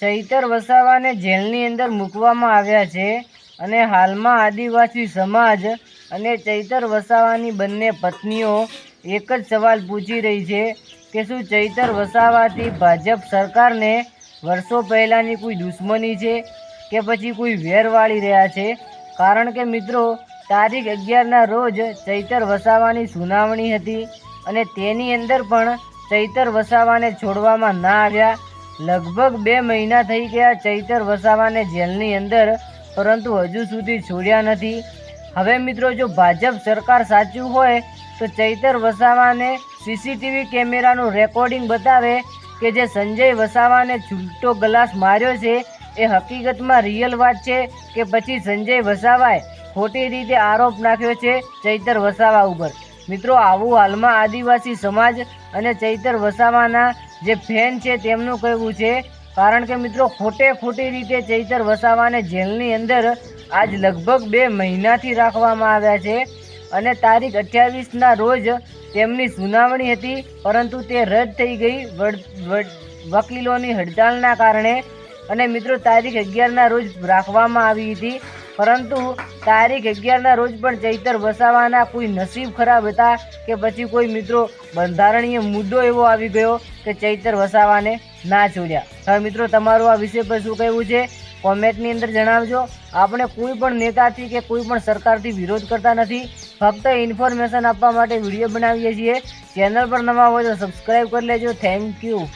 ચૈતર વસાવાને જેલની અંદર મૂકવામાં આવ્યા છે અને હાલમાં આદિવાસી સમાજ અને ચૈતર વસાવાની બંને પત્નીઓ એક જ સવાલ પૂછી રહી છે કે શું ચૈતર વસાવાથી ભાજપ સરકારને વર્ષો પહેલાંની કોઈ દુશ્મની છે કે પછી કોઈ વેર વાળી રહ્યા છે? કારણ કે મિત્રો, તારીખ અગિયારના રોજ ચૈતર વસાવાની સુનાવણી હતી અને તેની અંદર પણ ચૈતર વસાવાને છોડવામાં ના આવ્યા લગભગ બે મહિના થઈ ગયા ચૈતર વસાવાને જેલની અંદર, પરંતુ હજુ સુધી છોડ્યા નથી. હવે મિત્રો, જો ભાજપ સરકાર સાચું હોય, તો ચૈતર વસાવાને સીસીટીવી કેમેરાનું રેકોર્ડિંગ બતાવે કે જે સંજય વસાવાને છૂટો ગ્લાસ માર્યો છે, એ હકીકતમાં રિયલ વાત છે કે પછી સંજય વસાવાએ ખોટી રીતે આરોપ નાખ્યો છે ચૈતર વસાવા ઉપર. મિત્રો, આવું હાલમાં આદિવાસી સમાજ અને ચૈતર વસાવાના જે ફેન છે તેમનું કહેવું છે. કારણ કે મિત્રો, ખોટે ખોટી રીતે ચૈતર વસાવાને જેલની અંદર આજ લગભગ બે મહિનાથી રાખવામાં આવ્યા છે અને તારીખ અઠ્યાવીસના રોજ તેમની સુનાવણી હતી, પરંતુ તે રદ થઈ ગઈ વકીલોની હડતાલના કારણે. અને મિત્રો, તારીખ અગિયારના રોજ રાખવામાં આવી હતી. પરંતુ તારીખ અગિયારના રોજ પણ ચૈતર વસાવાના કોઈ નસીબ ખરાબ હતા કે પછી કોઈ મિત્રો બંધારણીય મુદ્દો એવો આવી ગયો કે ચૈતર વસાવાને ના છોડ્યા? હવે મિત્રો, તમારું આ વિષય પર શું કહેવું છે? કોમેન્ટની અંદર જણાવજો. આપણે કોઈ પણ નેતાથી કે કોઈ પણ સરકારથી વિરોધ કરતા નથી. ફક્ત ઇન્ફોર્મેશન આપવા માટે વીડિયો બનાવીએ છીએ. ચેનલ પર નવા હોય તો સબસ્ક્રાઈબ કરી લેજો. Thank you.